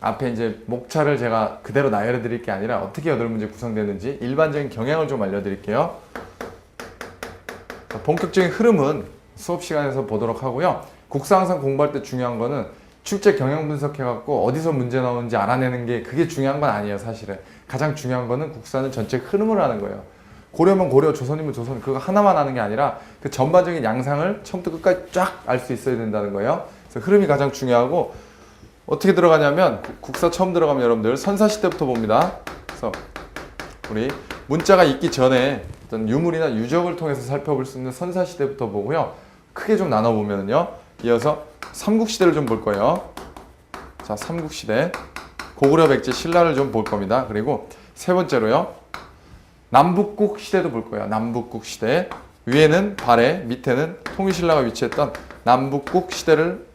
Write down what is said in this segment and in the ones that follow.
앞에 이제 목차를 제가 그대로 나열해 드릴 게 아니라 어떻게 여덟 문제 구성되는지 일반적인 경향을 좀 알려드릴게요. 자, 본격적인 흐름은 수업 시간에서 보도록 하고요. 국사 항상 공부할 때 중요한 거는 출제 경향 분석해갖고 어디서 문제 나오는지 알아내는 게 그게 중요한 건 아니에요, 사실은. 가장 중요한 거는 국사는 전체 흐름을 하는 거예요. 고려면 고려, 조선이면 조선 그거 하나만 하는 게 아니라 그 전반적인 양상을 처음부터 끝까지 쫙 알 수 있어야 된다는 거예요. 그래서 흐름이 가장 중요하고 어떻게 들어가냐면 국사 처음 들어가면 여러분들 선사시대부터 봅니다. 그래서 우리 문자가 있기 전에 어떤 유물이나 유적을 통해서 살펴볼 수 있는 선사시대부터 보고요. 크게 좀 나눠보면요. 이어서 삼국시대를 좀 볼 거예요. 자, 삼국시대. 고구려 백제 신라를 좀 볼 겁니다. 그리고 세 번째로요. 남북국 시대도 볼 거예요. 남북국 시대. 위에는 발해, 밑에는 통일신라가 위치했던 남북국 시대를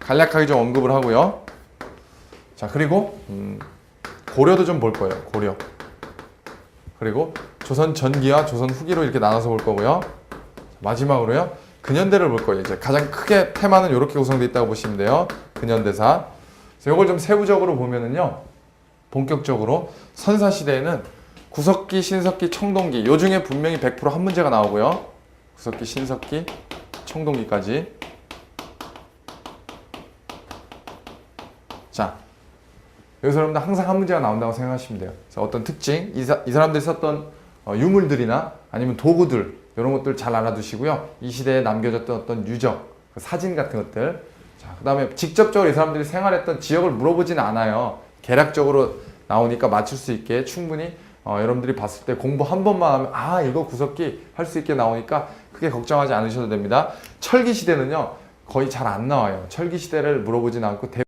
간략하게 좀 언급을 하고요. 자, 그리고 음, 고려도 좀 볼 거예요. 고려. 그리고 조선 전기와 조선 후기로 이렇게 나눠서 볼 거고요. 마지막으로요. 근현대를 볼 거예요. 이제 가장 크게 테마는 이렇게 구성되어 있다고 보시면 돼요. 근현대사. 이걸 좀 세부적으로 보면은요. 본격적으로 선사 시대에는 구석기, 신석기, 청동기 요 중에 분명히 100%한 문제가 나오고요. 구석기, 신석기, 청동기까지. 자, 여러분들 항상 한 문제가 나온다고 생각하시면 돼요. 그래서 어떤 특징, 이, 사, 이 사람들이 썼던 어, 유물들이나 아니면 도구들 이런 것들 잘 알아두시고요. 이 시대에 남겨졌던 어떤 유적, 그 사진 같은 것들. 자, 그다음에 직접적으로 이 사람들이 생활했던 지역을 물어보진 않아요. 개략적으로 나오니까 맞출 수 있게 충분히 어, 여러분들이 봤을 때 공부 한 번만 하면 아 이거 구석기 할 수 있게 나오니까 크게 걱정하지 않으셔도 됩니다. 철기 시대는요 거의 잘 안 나와요. 철기 시대를 물어보진 않고 대